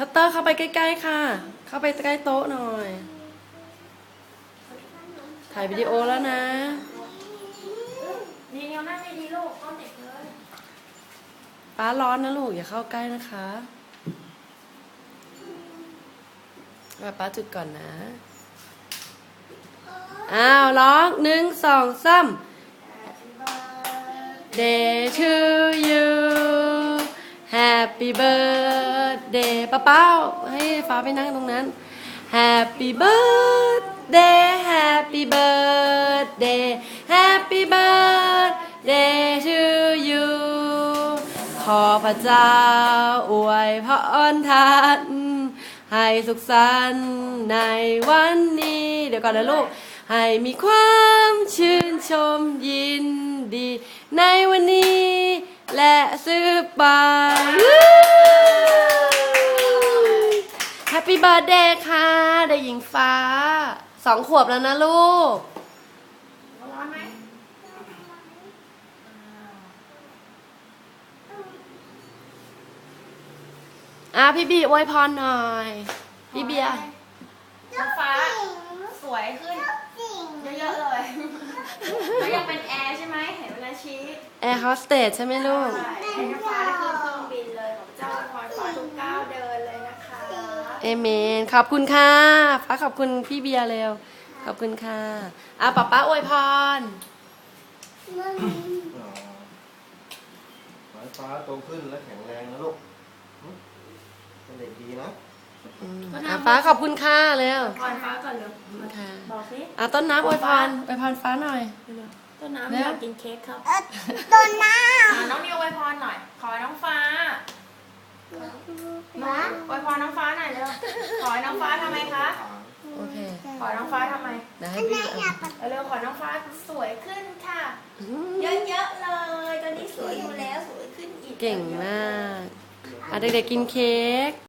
พัตเตอร์เข้าไปใกล้ ๆ ค่ะ เข้าไปใกล้โต๊ะหน่อย ถ่ายวิดีโอแล้วนะ นี่เงี้ยวหน้าไม่ดีลูกก้อนเด็กเลยป้าร้อนนะลูก อย่าเข้าใกล้นะคะมาป้าจุดก่อนนะ อ้าว ร้องหนึ่งสองสาม Day to you Happy birthday ป้าเป้าให้ฟ้าไปนั่งตรงนั้น Happy birthday Happy birthday Happy birthday to you ขอพระเจ้าอวยพรท่านให้สุขสันต์ในวันนี้ เดี๋ยวก่อนนะลูก ให้มีความชื่นชมยินดี ในวันนี้และสืบไป แฮปปี้ เบิร์ดเดย์ค่ะเด็กหญิงฟ้า สองขวบแล้วนะลูก ร้อนไหมอะพี่บีอวยพรหน่อย พี่เบียร์น้องฟ้าสวยขึ้น เยอะๆเลยแล้วยังเป็นแอร์ใช่ไหมเห็นเวลาชี้แอร์โฮสเตสใช่ไหมลูก ใช่ให้น้องฟ้าได้ขึ้น เอเมน ขอบคุณค่ะฟ้าขอบคุณพี่เบียร์เร็ว ขอบคุณค่ะอะป๊าป๊าอวยพรอ๋อขอให้ฟ้าโตขึ้นและแข็งแรงนะลูกหึเป็นเด็กดีนะ อืมอะฟ้าขอบคุณค่ะเร็วพรฟ้าก่อนเร็วค่ะบอกสิอะต้นน้ำอวยพรอวยพรฟ้าหน่อย ต้นน้ำแล้วอยากกินเค้กครับ ต้นน้อ่าน้องนิวอวยพรหน่อย ขอให้น้องฟ้า น้องอวยพรน้องฟ้าหน่อยเร็วขอให้น้องฟ้าทำไมคะ โอเค ขอให้น้องฟ้าทำไมเดี๋ยวให้พี่อะเร็วๆขอน้องฟ้าสวยขึ้นค่ะอืมเยอะๆเลย ตอนนี้สวยอยู่แล้วสวยขึ้นอีก เก่งมาก อะเด็กๆกินเค้ก